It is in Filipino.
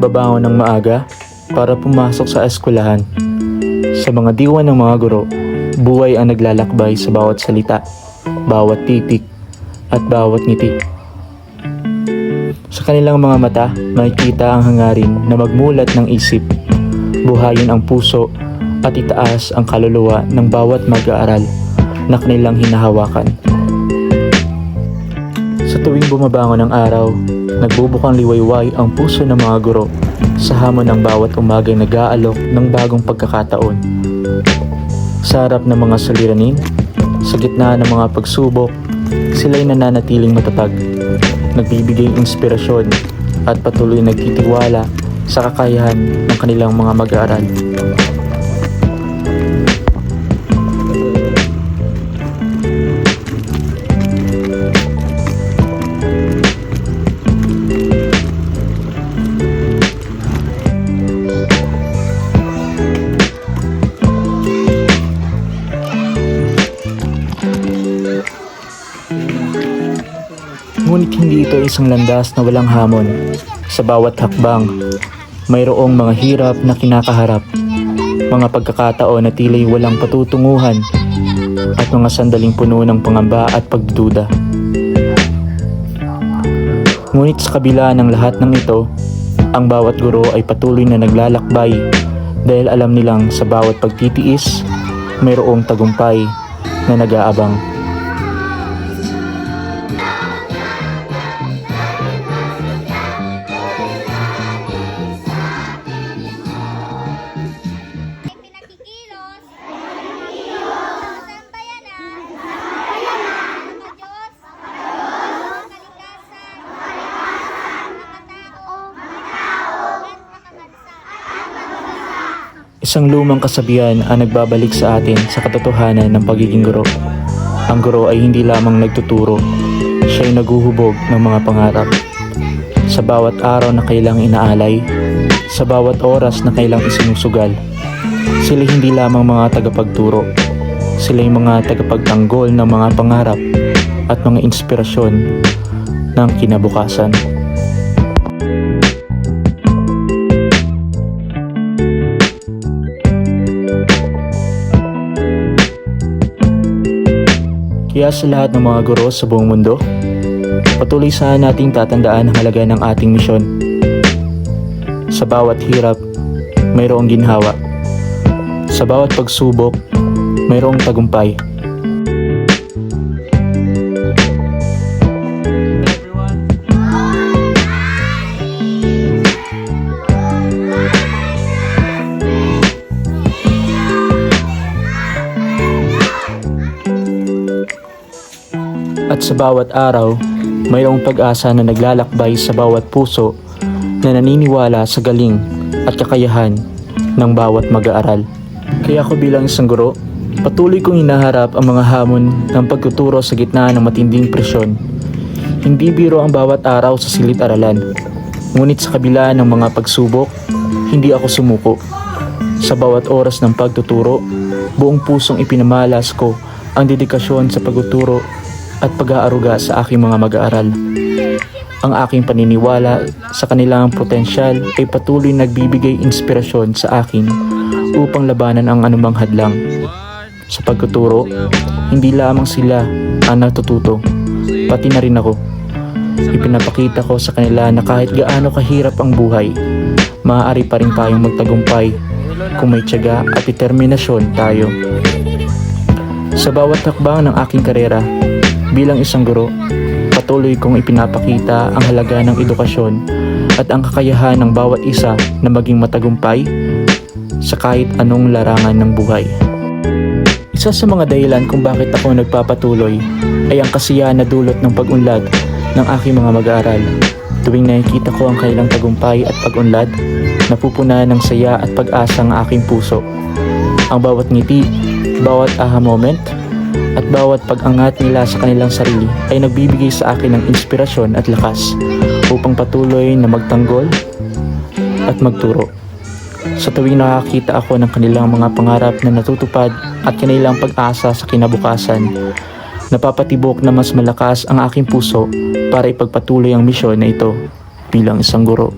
Babangon ng maaga para pumasok sa eskwelahan. Sa mga diwan ng mga guro, buhay ang naglalakbay sa bawat salita, bawat titik, at bawat ngiti. Sa kanilang mga mata, makikita ang hangarin na magmulat ng isip, buhayin ang puso, at itaas ang kaluluwa ng bawat mag-aaral na kanilang hinahawakan. Sa tuwing bumabangon ng araw, nagbubukang liwayway ang puso ng mga guro sa hamon ng bawat umagang nag-aalok ng bagong pagkakataon. Sa harap ng mga suliranin, sa gitna ng mga pagsubok, sila'y nananatiling matatag, nagbibigay inspirasyon at patuloy nagtitiwala sa kakayahan ng kanilang mga mag-aaral. Ngunit hindi ito isang landas na walang hamon. Sa bawat hakbang, mayroong mga hirap na kinakaharap, mga pagkakataon na tila'y walang patutunguhan, at mga sandaling puno ng pangamba at pagduda. Ngunit sa kabila ng lahat ng ito, ang bawat guro ay patuloy na naglalakbay dahil alam nilang sa bawat pagtitiis, mayroong tagumpay na nag-aabang. Isang lumang kasabihan ang nagbabalik sa atin sa katotohanan ng pagiging guro. Ang guro ay hindi lamang nagtuturo, siya ay naguhubog ng mga pangarap. Sa bawat araw na kailang inaalay, sa bawat oras na kailang isinusugal, sila hindi lamang mga tagapagturo, sila ay mga tagapagtanggol ng mga pangarap at mga inspirasyon ng kinabukasan. Kaya sa lahat ng mga guro sa buong mundo, patuloy sana nating tatandaan ang halaga ng ating misyon. Sa bawat hirap, mayroong ginhawa. Sa bawat pagsubok, mayroong tagumpay. At sa bawat araw, mayroong pag-asa na naglalakbay sa bawat puso na naniniwala sa galing at kakayahan ng bawat mag-aaral. Kaya ako bilang isang guro, patuloy kong hinaharap ang mga hamon ng pagtuturo sa gitna ng matinding presyon. Hindi biro ang bawat araw sa silid-aralan. Ngunit sa kabila ng mga pagsubok, hindi ako sumuko. Sa bawat oras ng pagtuturo, buong pusong ipinamalas ko ang dedikasyon sa pagtuturo at pag-aaruga sa aking mga mag-aaral. Ang aking paniniwala sa kanilang potensyal ay patuloy nagbibigay inspirasyon sa akin upang labanan ang anumang hadlang. Sa pagtuturo, hindi lamang sila ang natututo, pati na rin ako. Ipinapakita ko sa kanila na kahit gaano kahirap ang buhay, maaari pa rin tayong magtagumpay kung may tiyaga at determinasyon tayo. Sa bawat hakbang ng aking karera, bilang isang guro, patuloy kong ipinapakita ang halaga ng edukasyon at ang kakayahan ng bawat isa na maging matagumpay sa kahit anong larangan ng buhay. Isa sa mga dahilan kung bakit ako nagpapatuloy ay ang kasiyahan na dulot ng pag-unlad ng aking mga mag-aaral. Tuwing nakikita ko ang kailang tagumpay at pag-unlad, napupunan ng saya at pag-asa ang aking puso. Ang bawat ngiti, bawat aha moment, at bawat pag-angat nila sa kanilang sarili ay nagbibigay sa akin ng inspirasyon at lakas upang patuloy na magtanggol at magturo. Sa tuwing nakakita ako ng kanilang mga pangarap na natutupad at kanilang pag-asa sa kinabukasan, napapatibok na mas malakas ang aking puso para ipagpatuloy ang misyon na ito bilang isang guro.